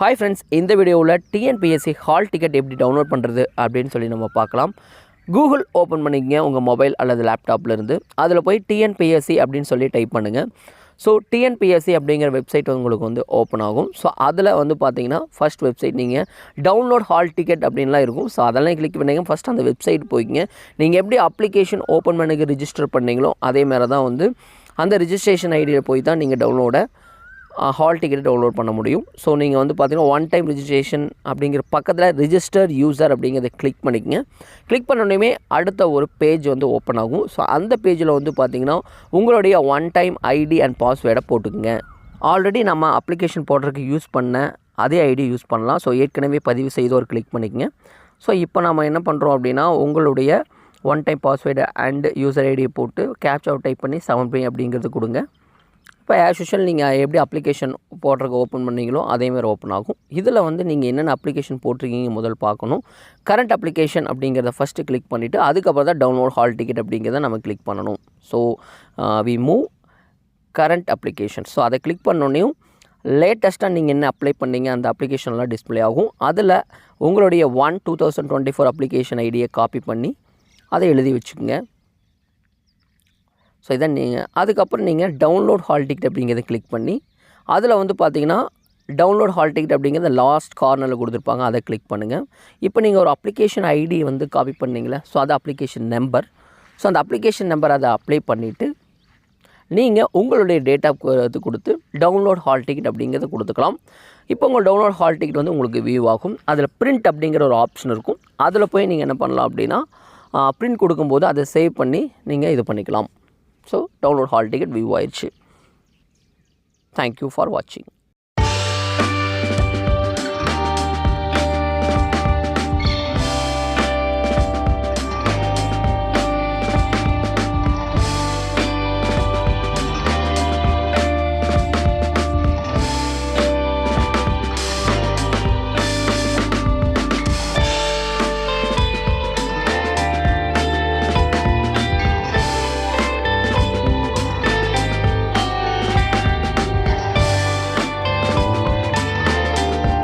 Hi friends இந்த வீடியோவில் TNPSC hall ticket எப்படி டவுன்லோட் பண்ணுறது அப்படின்னு சொல்லி நம்ம பார்க்கலாம். கூகுள் ஓப்பன் பண்ணிக்கங்க உங்கள் மொபைல் அல்லது லேப்டாப்லேருந்து அதில் போய் டிஎன்பிஎஸ்சி அப்படின்னு சொல்லி டைப் பண்ணுங்கள் ஸோ டிஎன்பிஎஸ்சி அப்படிங்கிற வெப்சைட் உங்களுக்கு வந்து ஓப்பன் ஆகும். ஸோ அதில் வந்து பார்த்தீங்கன்னா ஃபஸ்ட் வெப்சைட் நீங்கள் டவுன்லோட் ஹால் டிக்கெட் அப்படின்லாம் இருக்கும். ஸோ அதெல்லாம் கிளிக் பண்ணிங்க ஃபஸ்ட் அந்த வெப்சைட் போய்க்கிங்க. நீங்கள் எப்படி அப்ளிகேஷன் ஓப்பன் பண்ணிக்கு ரிஜிஸ்டர் பண்ணீங்களோ அதே மாதிரி தான் வந்து அந்த ரிஜிஸ்ட்ரேஷன் ஐடியில் போய் தான் நீங்கள் டவுன்லோட ஹால் டிக்கெட் டவுன்லோட் பண்ண முடியும். ஸோ நீங்கள் வந்து பார்த்தீங்கன்னா ஒன் டைம் ரிஜிஸ்ட்ரேஷன் அப்படிங்கிற பக்கத்தில் ரிஜிஸ்டர் யூசர் அப்படிங்கிறத கிளிக் பண்ணிக்கங்க. கிளிக் பண்ணோடனே அடுத்த ஒரு பேஜ் வந்து ஓப்பன் ஆகும். ஸோ அந்த பேஜில் வந்து பார்த்தீங்கன்னா உங்களுடைய ஒன் டைம் ஐடி அண்ட் பாஸ்வேர்டை போட்டுக்குங்க. ஆல்ரெடி நம்ம அப்ளிகேஷன் போடுறதுக்கு யூஸ் பண்ண அதே ஐடி யூஸ் பண்ணலாம். ஸோ ஏற்கனவே பதிவு செய்தோர் கிளிக் பண்ணிக்கங்க. ஸோ இப்போ நம்ம என்ன பண்ணுறோம் அப்படின்னா உங்களுடைய one time password and user ஐடியை போட்டு கேப்ச் அவுட் டைப் பண்ணி செவன் பே அப்படிங்கிறது கொடுங்க. இப்போ ஆஸ் யூஷுவல் நீங்கள் எப்படி அப்ளிகேஷன் போடுறதுக்கு ஓப்பன் பண்ணீங்களோ அதேமாதிரி ஓப்பன் ஆகும். இதில் வந்து நீங்கள் என்னென்ன அப்ளிகேஷன் போட்டிருக்கீங்க முதல் பார்க்கணும். கரண்ட் அப்ளிகேஷன் அப்படிங்கிறத ஃபஸ்ட்டு கிளிக் பண்ணிவிட்டு அதுக்கப்புறம் தான் டவுன்லோட் ஹால் டிக்கெட் அப்படிங்கிறத நம்ம கிளிக் பண்ணணும். So we move current application so அதை கிளிக் பண்ணோடனையும் லேட்டஸ்ட்டாக நீங்கள் என்ன அப்ளை பண்ணீங்க அந்த அப்ளிகேஷன்லாம் டிஸ்ப்ளே ஆகும். அதில் உங்களுடைய one two thousand twenty four application ஐடியை காப்பி பண்ணி அதை எழுதி வச்சுக்கோங்க. ஸோ இதை நீங்கள் அதுக்கப்புறம் நீங்கள் டவுன்லோட் ஹால் டிக்கெட் அப்படிங்கிறத கிளிக் பண்ணி அதில் வந்து பார்த்தீங்கன்னா டவுன்லோட் ஹால் டிக்கெட் அப்படிங்கிறத லாஸ்ட் கார்னரில் கொடுத்துருப்பாங்க. அதை கிளிக் பண்ணுங்கள் இப்போ நீங்கள் ஒரு அப்ளிகேஷன் ஐடி வந்து காப்பி பண்ணீங்களே ஸோ அது அப்ளிகேஷன் நம்பர் ஸோ அந்த அப்ளிகேஷன் நம்பர் அதை அப்ளை பண்ணிவிட்டு நீங்கள் உங்களுடைய டேட்டா இது கொடுத்து டவுன்லோட் ஹால் டிக்கெட் அப்படிங்கிறத கொடுத்துக்கலாம். இப்போ உங்கள் டவுன்லோட் ஹால் டிக்கெட் வந்து உங்களுக்கு வியூ ஆகும். அதில் பிரிண்ட் அப்படிங்கிற ஒரு ஆப்ஷன் இருக்கும். அதில் போய் நீங்கள் என்ன பண்ணலாம் அப்படின்னா பிரிண்ட் கொடுக்கும்போது அதை சேவ் பண்ணி நீங்கள் இது பண்ணிக்கலாம். So download hall ticket view ஆயிடுச்சு தேங்க்யூ ஃபார் வாட்சிங்